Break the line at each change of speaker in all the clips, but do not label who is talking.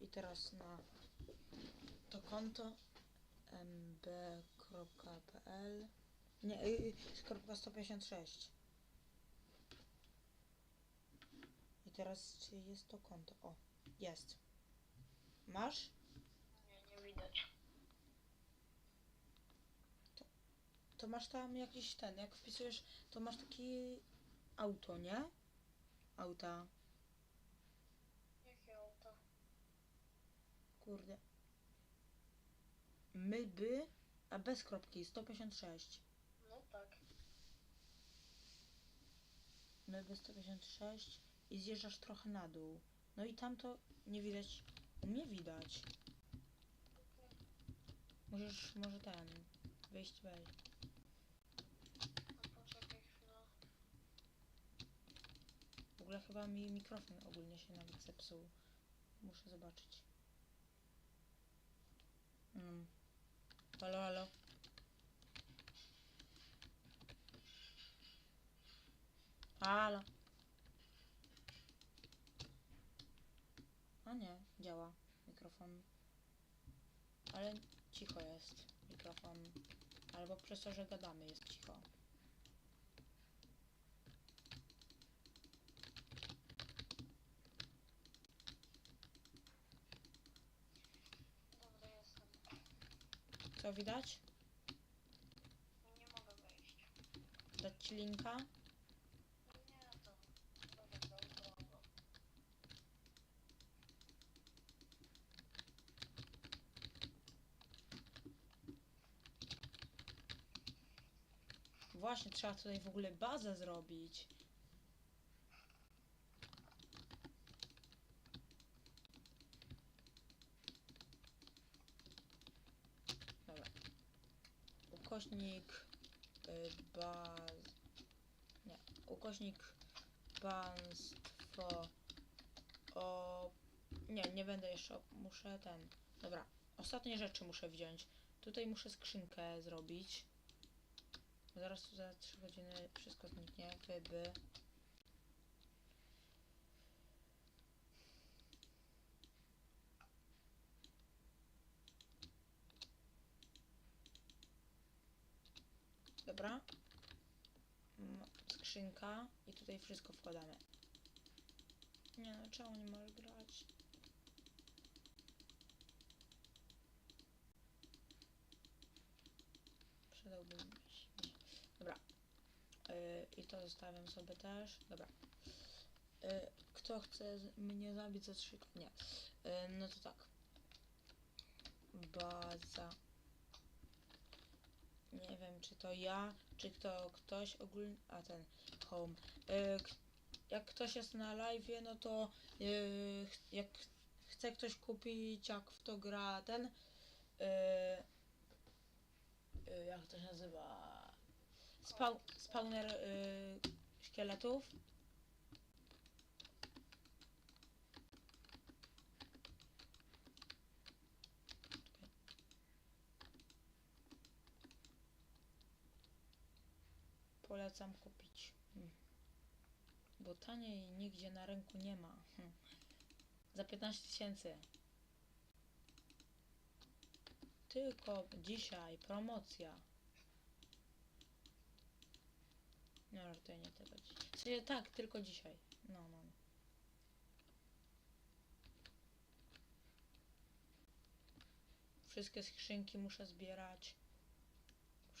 I teraz na to konto mb.pl Nie, y, y, kropka 156 I teraz czy jest to konto? O, jest. Masz?
Nie, nie widać.
To masz tam jakiś ten, jak wpisujesz, to masz taki auto, nie? Auta.
Jakie auto?
Kurde. My by, a bez kropki, 156.
No tak.
My by 156 i zjeżdżasz trochę na dół. No i tam to nie widać. U mnie widać. Możesz może ten wyjść wejść.
No poczekaj chwilę.
W ogóle chyba mi mikrofon ogólnie się nawet zepsuł. Muszę zobaczyć. Mm. Halo, halo. Halo. A nie, działa mikrofon. Ale cicho jest mikrofon. Albo przez to, że gadamy jest cicho. Co widać?
Nie mogę wejść.
Dać ci linka?
To...
Właśnie, trzeba tutaj w ogóle bazę zrobić. Dobra. Ukośnik y, baz... Nie. Ukośnik państwo o... Nie, nie będę jeszcze... Muszę ten... Dobra. Ostatnie rzeczy muszę wziąć. Tutaj muszę skrzynkę zrobić. Zaraz tu za 3 godziny wszystko zniknie. Wyby. Dobra. Mm, Skrzynka i tutaj wszystko wkładamy. Nie no, czemu nie możesz grać? Przydałby mi się. Dobra. Yy, I to zostawiam sobie też. Dobra. Yy, kto chce mnie zabić za trzy... Nie. Yy, no to tak. Baza. Nie wiem, czy to ja, czy to ktoś ogólnie... A, ten. Home. K- jak ktoś jest na live, no to ch- jak chce ktoś kupić, jak w to gra ten... Yy, jak to się nazywa? Spał, spawner szkieletów. Polecam kupić. Hmm. Bo taniej nigdzie na rynku nie ma. Hmm. Za 15 tysięcy. Tylko dzisiaj promocja. No, żartuję, nie tylko dzisiaj. Tak, tylko dzisiaj. No, no. Wszystkie skrzynki muszę zbierać.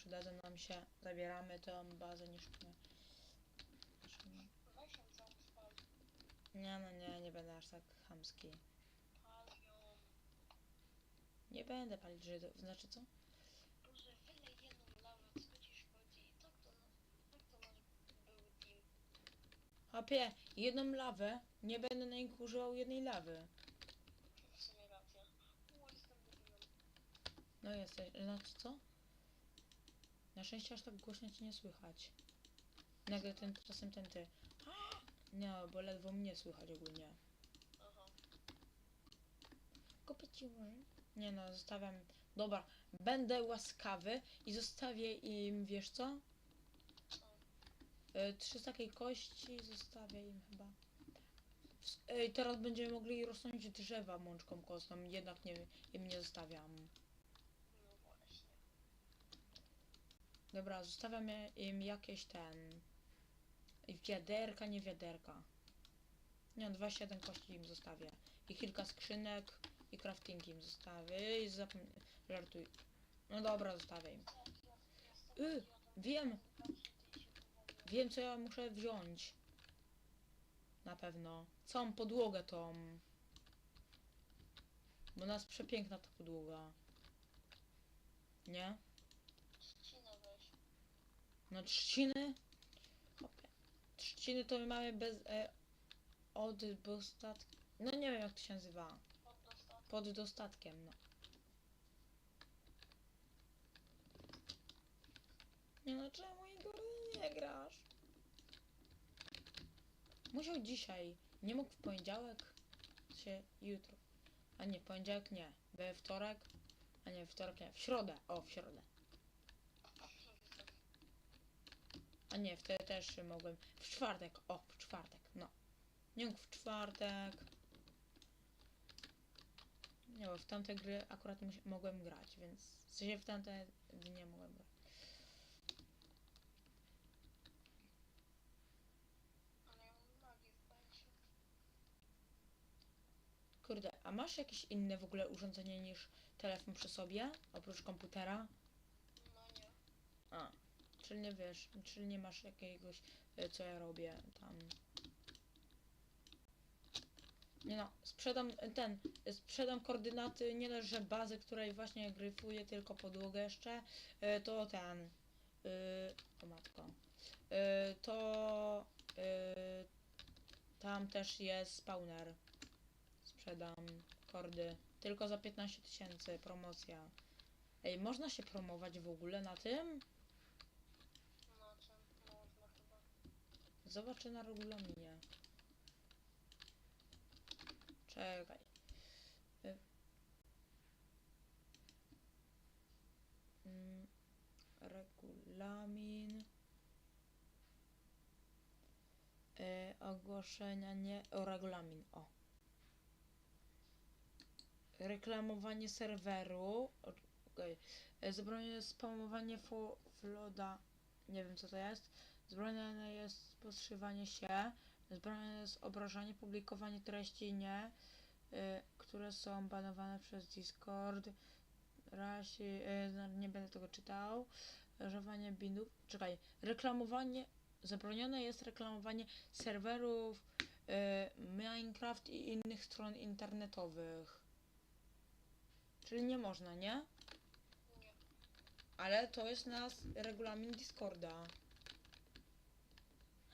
Przydadzą nam się. Zabieramy tą bazę, niszczymy. Nie, no nie, nie będę aż tak chamski. Nie będę palić Żydów. Znaczy co?
Jedną.
Hopie, jedną lawę. Nie będę na nich używał jednej lawy. No jesteś. Znaczy co? Na szczęście aż tak głośno cię nie słychać. Nagle ten czasem ten ty. Nie, bo ledwo mnie słychać ogólnie.
Aha.
Kupić ci może? Nie no, zostawiam. Dobra, będę łaskawy i zostawię im, wiesz co? E, trzy takiej kości zostawię im chyba. Ej, teraz będziemy mogli rosnąć drzewa mączką kostną, jednak nie, im nie zostawiam.
No właśnie.
Dobra, zostawiam je- im jakieś ten... Wiaderka, nie wiaderka. Nie, 27 kości im zostawię. I kilka skrzynek i crafting im zostawię. I zapom... Żartuj. No dobra, zostawię im. Y, wiem. Wiem, co ja muszę wziąć. Na pewno. Całą podłogę tą. Bo nas przepiękna ta podłoga. Nie? No trzciny? Hopie. Trzciny to my mamy bez... E, od dostatku... No nie wiem jak to się nazywa.
Pod dostatkiem.
Pod dostatkiem, no. Nie no, czemu Igor nie grasz? Musiał dzisiaj. Nie mógł w poniedziałek? Się jutro. A nie, poniedziałek nie. We wtorek? A nie, wtorek nie. W środę. O, w środę. A nie, wtedy też mogłem. W czwartek. O, w czwartek. No. Nie mógł w czwartek. Nie, bo w tamte gry akurat mogłem grać, więc w sensie w tamte dnie mogłem grać. Kurde, a masz jakieś inne w ogóle urządzenie niż telefon przy sobie? Oprócz komputera? Czyli nie wiesz, czyli nie masz jakiegoś, e, co ja robię tam. Nie no, sprzedam e, ten, e, sprzedam koordynaty, nie dość, że bazy, której właśnie gryfuję, tylko podłogę jeszcze, to ten, yy, matko, to tam też jest spawner. Sprzedam kordy, tylko za 15 tysięcy, promocja. Ej, można się promować w ogóle na tym?
No czym można chyba.
Zobaczę na regulaminie. Czekaj. Y. Mm, Regulamin. Y, ogłoszenia nie. O, regulamin. O. Reklamowanie serweru. Okay. Zabronione spamowanie floda. Nie wiem co to jest. Zabronione jest podszywanie się. Zabronione jest obrażanie, publikowanie treści nie, y, które są banowane przez Discord. Rasi, y, no, nie będę tego czytał. Używanie bindów. Czekaj. Reklamowanie. Zabronione jest reklamowanie serwerów y, Minecraft i innych stron internetowych. Czyli nie można? Nie. Ale to jest na s- regulamin Discorda.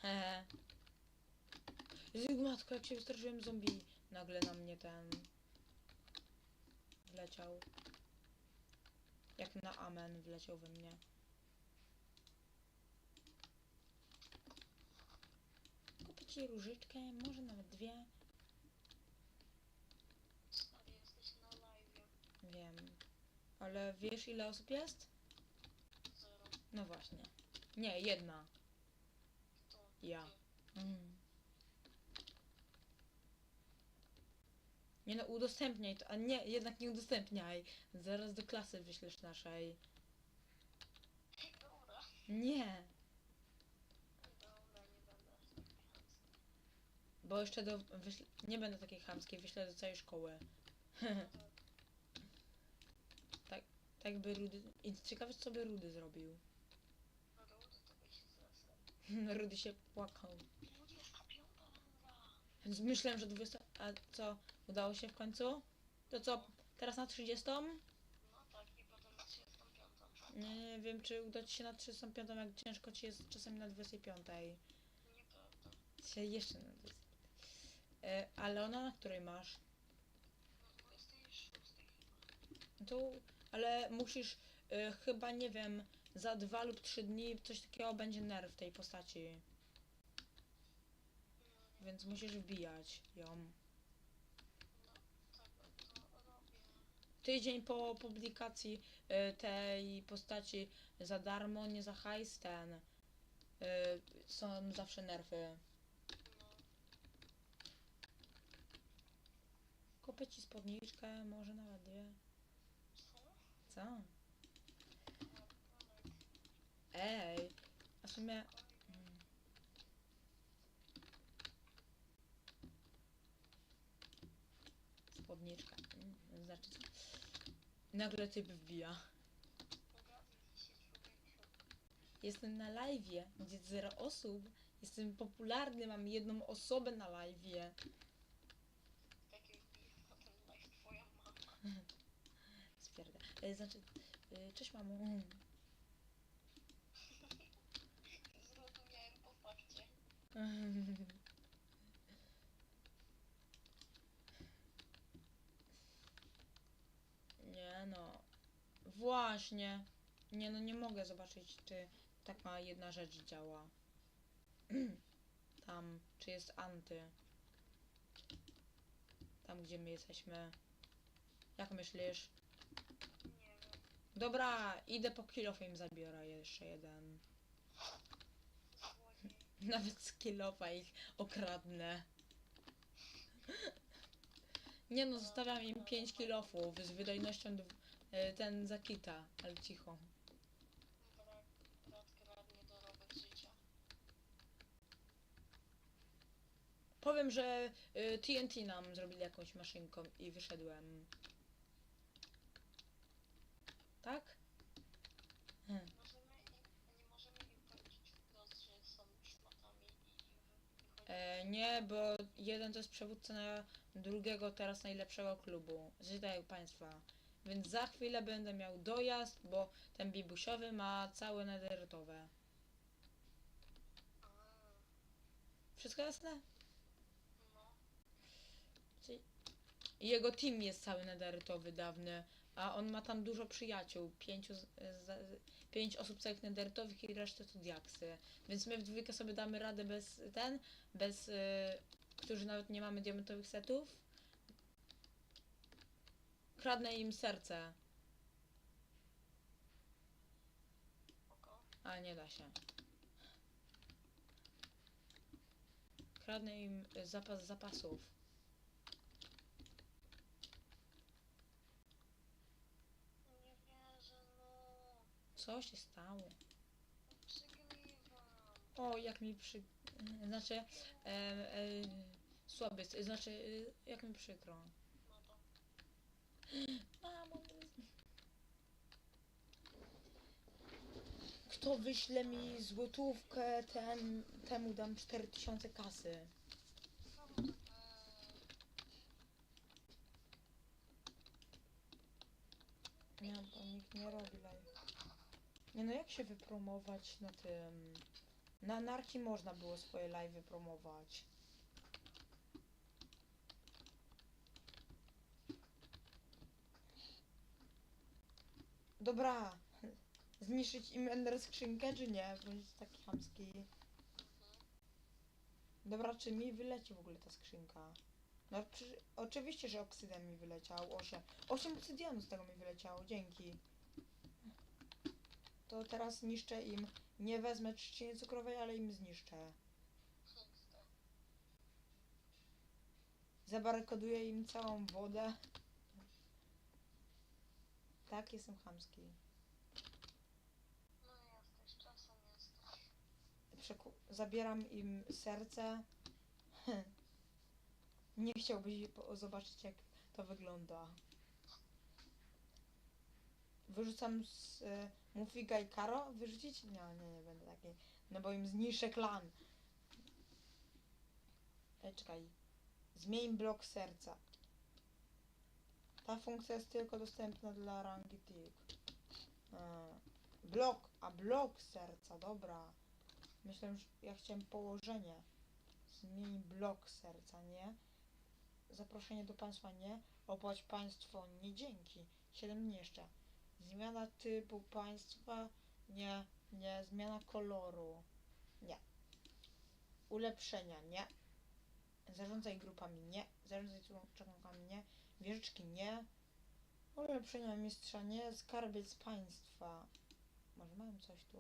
Hehe. Jezu, matko, jak się wystraszyłem zombie. Nagle na mnie ten... Wleciał. Jak na amen wleciał we mnie. Kupię ci różyczkę, może nawet dwie. Wiem. Ale wiesz ile osób jest? No właśnie. Nie, jedna.
To.
Ja. Mm. Nie no, udostępniaj to, a nie, jednak nie udostępniaj. Zaraz do klasy wyślesz naszej.
Dobra.
Nie,
Dobra, nie będę taki chamski.
bo jeszcze do, nie będę takiej chamskiej, wyślę do całej szkoły.
No to
Tak by Rudy, i ciekawe co by Rudy zrobił.
Rudy to by się zesrał.
Rudy się płakał.
25 rura.
Więc myślałem, że 20, a co, udało się w końcu? To co, teraz na 30?
No tak, i potem na 35.
Nie, wiem, czy uda ci się na 35, jak ciężko ci jest czasami na 25.
Nieprawda.
Się jeszcze na 25. E, ale ona na której masz?
No 26 chyba.
No To, ale musisz e, chyba, nie wiem, za dwa lub trzy dni coś takiego będzie nerw tej postaci. Więc musisz wbijać ją. Tydzień po publikacji e, tej postaci za darmo, nie za hajs ten. są zawsze nerfy.
No.
Kupię ci spódniczkę, może nawet dwie.
Co?
Ej, a w sumie...
Spokojnie.
Mm. Spódniczka. Mm, Znaczy co? Nagle typ wbija. Jestem na live'ie, gdzie zero osób. Jestem popularny, mam jedną osobę na live'ie. Spierda. E, Znaczy, e, cześć mamo. Nie no. Właśnie. Nie no, nie mogę zobaczyć, czy taka jedna rzecz działa. Tam, czy jest anty. Tam, gdzie my jesteśmy. Jak myślisz? Dobra, idę po kilof im zabiorę jeszcze jeden. Nawet z kilofa ich okradnę. Nie no, zostawiam im 5 kilofów z wydajnością e, ten za kita, ale cicho.
Życia.
Powiem, że y, TNT nam zrobili jakąś maszynką i wyszedłem. Tak? Hmm.
Możemy im, nie możemy im powiedzieć wprost, że są szmatami i wy- wychodzimy.
E, nie, bo jeden to jest przywódca na drugiego teraz najlepszego klubu. Zdaję państwa. Więc za chwilę będę miał dojazd, bo ten bibusiowy ma całe nedertowe. Wszystko jasne?
no.
Jego team jest cały nedertowy dawny, a on ma tam dużo przyjaciół. Pięciu, z, z, pięć osób całych nedertowych i resztę to diaksy. Więc my w dwójkę sobie damy radę bez ten, bez, y, którzy nawet nie mamy diamentowych setów. Kradnę im serce, a nie da się. Kradnę im y, zapas zapasów.
No nie wierzę, no.
Co się stało? O, jak mi przy... Znaczy, e, e, słaby znaczy, e, jak mi przykro. Mamo. Kto wyśle mi złotówkę, ten, temu dam 4000 kasy.
Znowu to
Nie, bo nikt nie robi live. Nie no, jak się wypromować na tym... Na Narki można było swoje live wypromować. Dobra. Zniszczyć im Ender skrzynkę, czy nie? Bądź taki chamski. Dobra, czy mi wyleci w ogóle ta skrzynka? No, przy... oczywiście, że oksyden mi wyleciał. 8, 8 obsydianu z tego mi wyleciało, dzięki. To teraz niszczę im. Nie wezmę trzciny cukrowej, ale im zniszczę. Zabarykaduję im całą wodę. Tak, jestem chamski.
No jesteś, czasem jesteś.
Przeku- zabieram im serce. Nie chciałbyś zobaczyć, jak to wygląda. Wyrzucam z y, Mufiga i Karo? Wyrzucić? Nie, nie, nie będę taki. No bo im zniszczę klan. Ej, czekaj. Zmień blok serca. Ta funkcja jest tylko dostępna dla rangi TIG. A, Blok, a blok serca, dobra. Myślę, że ja chciałem położenie. Zmień blok serca, nie? Zaproszenie do państwa, nie? Opłać państwo, nie dzięki. 7 dni jeszcze. Zmiana typu państwa, nie, nie. Zmiana koloru, nie. Ulepszenia, nie. Zarządzaj grupami, nie. Zarządzaj członkami, nie. Wieżyczki, nie. Ulepszenia mistrza, nie. Skarbiec państwa. Może mają coś tu.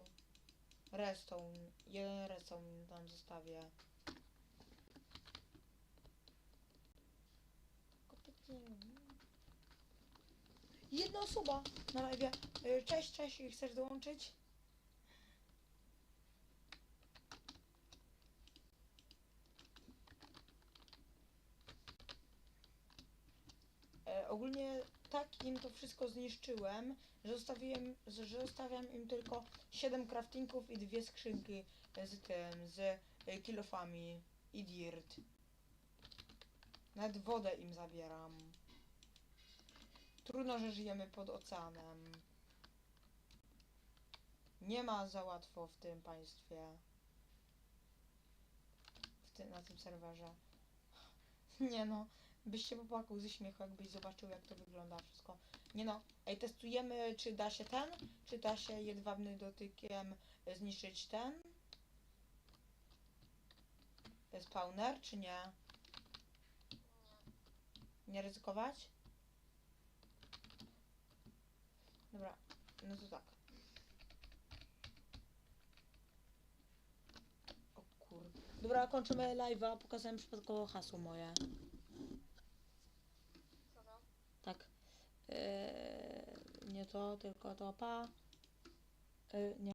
Redstone. Jeden redstone tam zostawię. Jedna osoba na live. Y, Cześć, cześć, chcesz dołączyć? E, ogólnie tak im to wszystko zniszczyłem, że zostawiłem, że zostawiam im tylko 7 craftingów i dwie skrzynki z tym, z e, kilofami i dirt. Nawet wodę im zabieram. Trudno, że żyjemy pod oceanem. Nie ma za łatwo w tym państwie. W ty, na tym serwerze. Nie no, byś się popłakał ze śmiechu, jakbyś zobaczył jak to wygląda wszystko. Nie no, ej, testujemy czy da się ten, czy da się jedwabnym dotykiem e, zniszczyć ten spawner, czy nie? Nie ryzykować? Dobra, no to tak. O. Dobra, kończymy live'a, pokazałem przypadkowo hasło moje.
Co tam?
Tak. Eee, nie to, tylko to pa. Eee, nie.